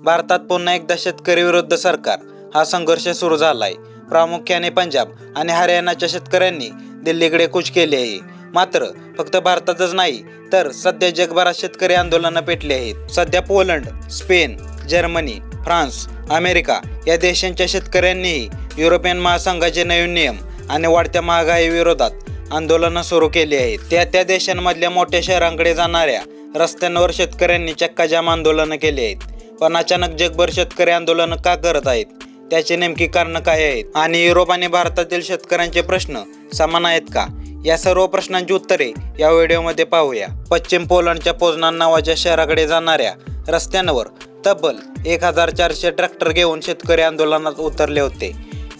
भारतात पुन्हा एकदा शेतकरी विरुद्ध सरकार. हा संघर्ष सुरू झालाय. प्रामुख्याने पंजाब आणि हरियाणाच्या शेतकऱ्यांनी दिल्लीकडे कूच केली आहे. मात्र फक्त भारतातच नाही तर सध्या जगभरात शेतकरी आंदोलनं पेटली आहेत. सध्या Poland Spain Germany France America या देशांच्या शेतकऱ्यांनीही युरोपियन महासंघाचे नवीन नियम आणि वाढत्या महागाई विरोधात आंदोलनं सुरू केली आहेत. त्या त्या देशांमधल्या मोठ्या शहरांकडे जाणाऱ्या रस्त्यांवर शेतकऱ्यांनी चक्काजाम आंदोलनं केली आहेत. पण अचानक जगभर शेतकरी आंदोलनं का करत आहेत? त्याचे नेमकी कारणं काय आहेत? आणि युरोप आणि भारतातील शेतकऱ्यांचे प्रश्न समान आहेत का? या सर्व प्रश्नांची उत्तरे या व्हिडिओमध्ये पाहूया. पश्चिम पोलंडच्या पोझनान नावाच्या शहराकडे जाणाऱ्या रस्त्यांवर तब्बल एक हजार चारशे ट्रॅक्टर घेऊन शेतकरी आंदोलनात उतरले होते.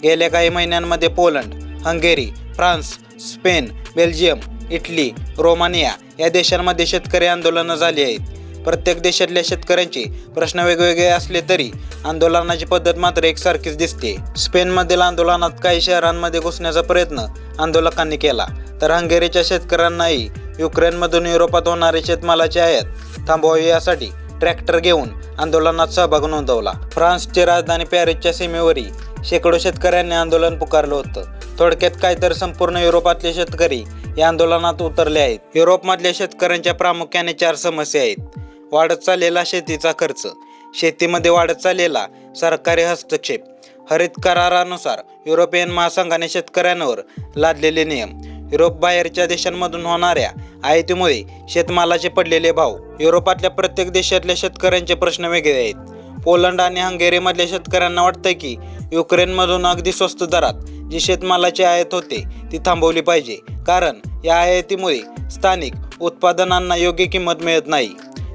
गेल्या काही महिन्यांमध्ये Poland Hungary France Spain Belgium Italy Romania या देशांमध्ये शेतकरी आंदोलनं झाली आहेत. प्रत्येक देशातल्या शेतकऱ्यांचे प्रश्न वेगवेगळे असले तरी आंदोलनाची पद्धत मात्र एकसारखीच दिसते. स्पेनमधील आंदोलनात काही शहरांमध्ये घुसण्याचा प्रयत्न आंदोलकांनी केला तर हंगेरीच्या शेतकऱ्यांनाही युक्रेनमधून युरोपात होणारे शेतमालाची आयात थांबवावी यासाठी ट्रॅक्टर घेऊन आंदोलनात सहभाग नोंदवला. फ्रान्सची राजधानी पॅरिसच्या सीमेवरही शेकडो शेतकऱ्यांनी आंदोलन पुकारलं होतं. थोडक्यात काय तर संपूर्ण युरोपातले शेतकरी या आंदोलनात उतरले आहेत. युरोपमधल्या शेतकऱ्यांच्या प्रामुख्याने चार समस्या आहेत. वाढत चाललेला शेतीचा खर्च. शेतीमध्ये वाढत चाललेला सरकारी हस्तक्षेप. हरित करारानुसार युरोपियन महासंघाने शेतकऱ्यांवर लादलेले नियम. युरोप बाहेरच्या देशांमधून होणाऱ्या आयातीमुळे शेतमालाचे पडलेले भाव. युरोपातल्या प्रत्येक देशातल्या शेतकऱ्यांचे प्रश्न वेगळे आहेत. पोलंड आणि हंगेरीमधल्या शेतकऱ्यांना वाटतं की युक्रेनमधून अगदी स्वस्त दरात जी शेतमालाची आयात होते ती थांबवली पाहिजे. कारण या आयातीमुळे स्थानिक उत्पादनांना योग्य किंमत मिळत नाही.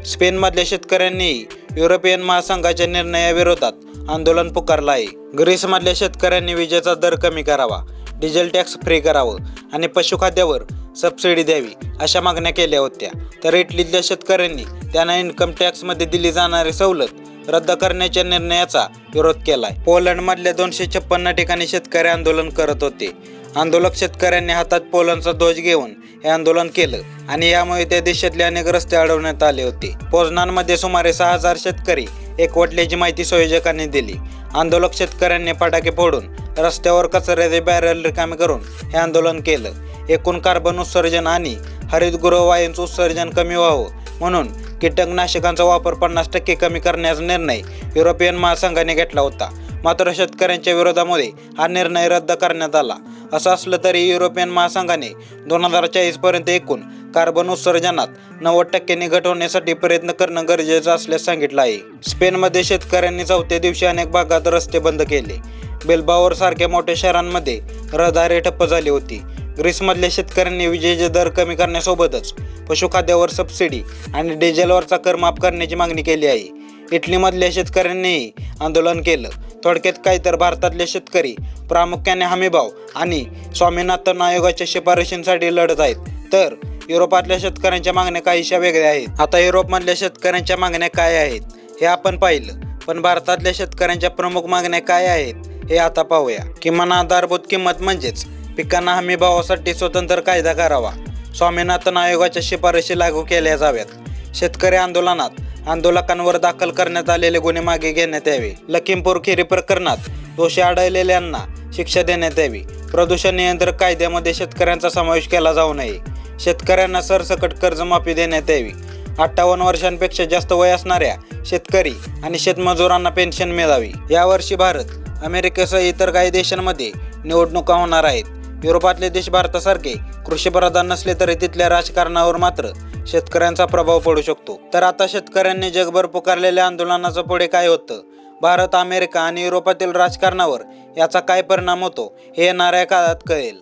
स्पेनमधल्या शेतकऱ्यांनीही युरोपियन महासंघाच्या निर्णयाविरोधात आंदोलन पुकारलं आहे ग्रीसमधल्या शेतकऱ्यांनी विजेचा दर कमी करावा डिझेल टॅक्स फ्री करावं आणि पशुखाद्यावर सबसिडी द्यावी अशा मागण्या केल्या होत्या. तर इटलीतल्या शेतकऱ्यांनी त्यांना इन्कम टॅक्समध्ये दिली जाणारी सवलत रद्द करण्याच्या निर्णयाचा विरोध केलाय. पोलंडमधल्या दोनशे छप्पन्न ठिकाणी शेतकरी आंदोलन करत होते. आंदोलक शेतकऱ्यांनी हातात पोलांचा ध्वज घेऊन हे आंदोलन केलं आणि यामुळे त्या देशातले अनेक रस्ते अडवण्यात आले होते. पोजनांमध्ये सुमारे सहा हजार शेतकरी एकवटल्याची माहिती संयोजकांनी दिली. आंदोलक शेतकऱ्यांनी फटाके फोडून रस्त्यावर कचऱ्याचे बॅरल रिकामे करून हे आंदोलन केलं. एकूण कार्बन उत्सर्जन आणि हरितगृह वायूंचं उत्सर्जन कमी व्हावं म्हणून कीटकनाशकांचा वापर पन्नास टक्के कमी करण्याचा निर्णय युरोपियन महासंघाने घेतला होता. मात्र शेतकऱ्यांच्या विरोधामुळे हा निर्णय रद्द करण्यात आला. असं असलं तरी युरोपियन महासंघाने दोन हजार चाळीसपर्यंत एकूण कार्बन उत्सर्जनात नव्वद टक्क्यांनी घट होण्यासाठी प्रयत्न करणं गरजेचं असल्याचं सांगितलं आहे. स्पेनमध्ये शेतकऱ्यांनी चौथ्या दिवशी अनेक भागात रस्ते बंद केले. बेलबावर सारख्या मोठ्या शहरांमध्ये रहदारी ठप्प झाली होती. ग्रीसमधल्या शेतकऱ्यांनी विजेचे दर कमी करण्यासोबतच पशुखाद्यावर सबसिडी आणि डिझेलवरचा कर माफ करण्याची मागणी केली आहे. इटलीमधल्या शेतकऱ्यांनीही आंदोलन केलं. थोडक्यात काय तर भारतातले शेतकरी प्रामुख्याने हमीभाव आणि स्वामीनाथन आयोगाच्या शिफारशींसाठी लढत आहेत. तर युरोपातल्या शेतकऱ्यांच्या मागण्या काहीशा वेगळ्या आहेत. आता युरोपमधल्या शेतकऱ्यांच्या मागण्या काय आहेत हे आपण पाहिलं. पण भारतातल्या शेतकऱ्यांच्या प्रमुख मागण्या काय आहेत हे आता पाहूया. किमान आधारभूत किंमत म्हणजेच पिकांना हमीभावासाठी स्वतंत्र कायदा करावा. स्वामीनाथन आयोगाच्या शिफारशी लागू केल्या जाव्यात. शेतकरी आंदोलनात आंदोलकांवर दाखल करण्यात आलेले गुन्हे मागे घेण्यात यावे. लखीमपूर खिरी प्रकरणात दोषी आढळलेल्यांना शिक्षा देण्यात यावी. प्रदूषण नियंत्रण कायद्यामध्ये शेतकऱ्यांचा समावेश केला जाऊ नये. शेतकऱ्यांना सरसकट कर्जमाफी देण्यात यावी. अठ्ठावन्न वर्षांपेक्षा जास्त वय असणाऱ्या शेतकरी आणि शेतमजुरांना पेन्शन मिळावी. यावर्षी भारत अमेरिकेसह इतर काही देशांमध्ये निवडणुका होणार आहेत. युरोपातले देश भारतासारखे कृषीप्रधान नसले तरी तिथल्या राजकारणावर मात्र शेतकऱ्यांचा प्रभाव पडू शकतो. तर आता शेतकऱ्यांनी जगभर पुकारलेल्या आंदोलनाचं पुढे काय होतं? भारत अमेरिका आणि युरोपातील राजकारणावर याचा काय परिणाम होतो? हे येणाऱ्या काळात कळेल.